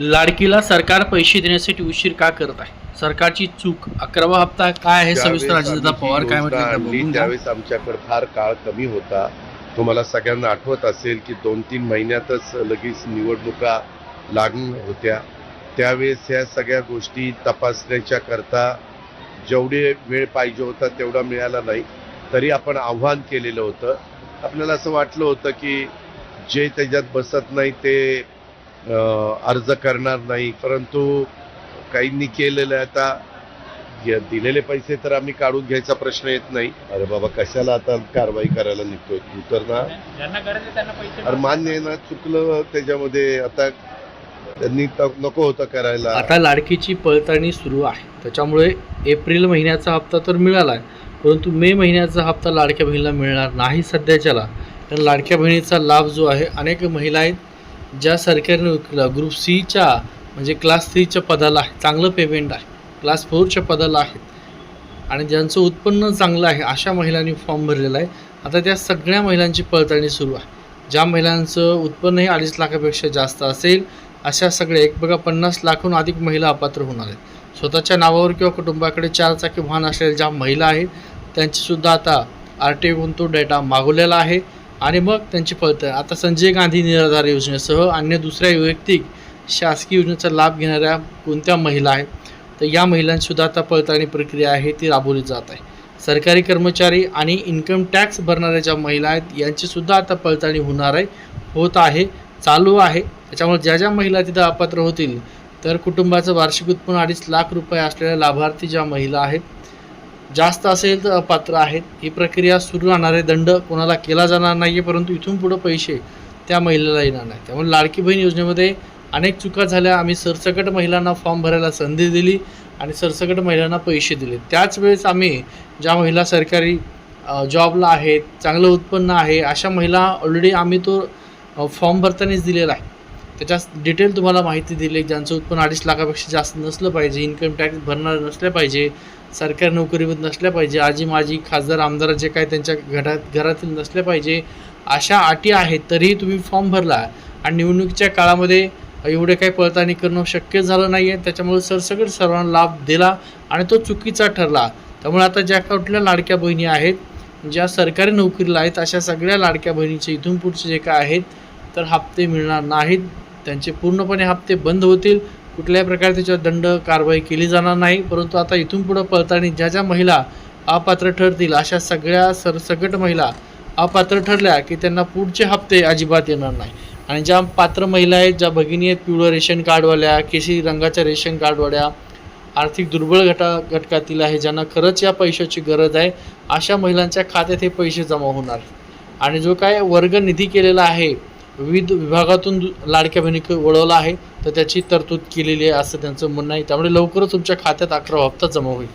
लाडकीला सरकार पैसे देण्यासाठी उशीर का करत आहे? सरकारची चूक अकरावा हप्ता काय आहे? सविस्तर आम्ही पवार काय म्हटलं. त्यावेळेस आमच्याकडे फार काळ कमी होता. तुम्हाला सगळ्यांना आठवत असेल की दोन तीन महिन्यातच लगेच निवडणुका लागून होत्या. त्यावेळेस ह्या सगळ्या गोष्टी तपासण्याच्या करता जेवढे वेळ पाहिजे होता तेवढा मिळाला नाही. तरी आपण आव्हान केलेलं होतं. आपल्याला असं वाटलं होतं की जे त्याच्यात बसत नाही ते अर्ज करणार नाही. परंतु काहींनी केलेलं आहे आता. दिलेले पैसे तर आम्ही काढून घ्यायचा प्रश्न येत नाही. अरे बाबा कशाला आता कारवाई करायला निघतोय? तू तर ना. अरे मान्य आहे ना चुकलं त्याच्यामध्ये. आता त्यांनी त- नको होतं करायला. आता लाडकीची पळताणी सुरू आहे. त्याच्यामुळे एप्रिल महिन्याचा हप्ता तर मिळाला आहे. परंतु मे महिन्याचा हप्ता लाडक्या बहिणीला मिळणार नाही सध्याच्याला. कारण लाडक्या बहिणीचा लाभ जो आहे अनेक महिला आहेत ज्या सरकारने विकला ग्रुप सीच्या म्हणजे क्लास थ्रीच्या पदाला आहे चांगलं पेमेंट आहे क्लास फोरच्या पदाला आहेत. आणि ज्यांचं उत्पन्न चांगलं आहे अशा महिलांनी फॉर्म भरलेला आहे. आता त्या सगळ्या महिलांची पडताळणी सुरू आहे. ज्या महिलांचं उत्पन्न हे अडीच लाखापेक्षा जास्त असेल अशा सगळे एक बघा पन्नास लाखहून अधिक महिला अपात्र होणार आहेत. स्वतःच्या नावावर किंवा कुटुंबाकडे चार चाकी वाहन असलेल्या ज्या महिला आहेत त्यांचीसुद्धा आता आर टी आयकडून तो डेटा मागवलेला आहे. आणि मग त्यांची पळत आता संजय गांधी निराधार योजनेसह अन्य दुसऱ्या वैयक्तिक शासकीय योजनेचा लाभ घेणाऱ्या कोणत्या महिला आहेत? तर या महिलांसुद्धा आता पळताळणी प्रक्रिया आहे ती राबवली जात आहे. सरकारी कर्मचारी आणि इन्कम टॅक्स भरणाऱ्या ज्या महिला आहेत यांचीसुद्धा आता पळताळणी होणार आहे होत आहे चालू आहे. त्याच्यामुळे ज्या ज्या महिला तिथं अपात्र होतील तर कुटुंबाचं वार्षिक उत्पन्न अडीच लाख रुपये असलेल्या लाभार्थी ज्या महिला आहेत जास्त असेल तर अपात्र आहेत. ही प्रक्रिया सुरू राहणार आहे दंड कोणाला केला जाणार नाही आहे परंतु इथून पुढं पैसे त्या महिलेला येणार नाही त्यामुळे लाडकी बहीण योजनेमध्ये अनेक चुका झाल्या. आम्ही सरसकट महिलांना फॉर्म भरायला संधी दिली आणि सरसकट महिलांना पैसे दिले. त्याच वेळेस आम्ही ज्या महिला सरकारी जॉबला आहेत चांगलं उत्पन्न आहे अशा महिला ऑलरेडी आम्ही तो फॉर्म भरतानाच दिलेला आहे. त्याच्यात डिटेल तुम्हाला माहिती दिली ज्यांचं उत्पन्न अडीच लाखापेक्षा जास्त नसलं पाहिजे इन्कम टॅक्स भरणार नसल्या पाहिजे सरकारी नोकरीमध्ये नसल्या पाहिजे आजी माजी खासदार आमदार जे काय त्यांच्या घरात घरातील नसल्या पाहिजे अशा अटी आहेत तरीही तुम्ही फॉर्म भरला. आणि निवडणुकीच्या काळामध्ये एवढे काही पळताणी करणं शक्य झालं नाही आहे त्याच्यामुळे सरसकट सर्वांना लाभ दिला आणि तो चुकीचा ठरला. त्यामुळे आता ज्या कुठल्या लाडक्या बहिणी आहेत ज्या सरकारी नोकरीला आहेत अशा सगळ्या लाडक्या बहिणीचे इथून पुढचे जे काय आहेत तर हप्ते मिळणार नाहीत. त्यांचे पूर्णपणे हप्ते बंद होतील. कुठल्याही प्रकारे त्याच्यावर दंड कारवाई केली जाणार नाही. परंतु आता इथून पुढं पळताना ज्या ज्या महिला अपात्र ठरतील अशा सगळ्या सरसकट महिला अपात्र ठरल्या की त्यांना पुढचे हप्ते अजिबात येणार नाही. आणि ज्या पात्र महिला आहेत ज्या भगिनी आहेत पिवळं रेशन कार्डवाल्या केशरी रंगाच्या रेशन कार्डवाल्या आर्थिक दुर्बळ गटा घटकातील आहे ज्यांना खरंच या पैशाची गरज आहे अशा महिलांच्या खात्यात हे पैसे जमा होणार. आणि जो काय वर्ग निधी केलेला आहे विविध विभागातून लाडक्या बहिणीकडे वळवला आहे तर त्याची तरतूद केलेली आहे असं त्यांचं म्हणणं आहे. त्यामुळे लवकरच तुमच्या खात्यात अकरा हप्ता जमा होईल.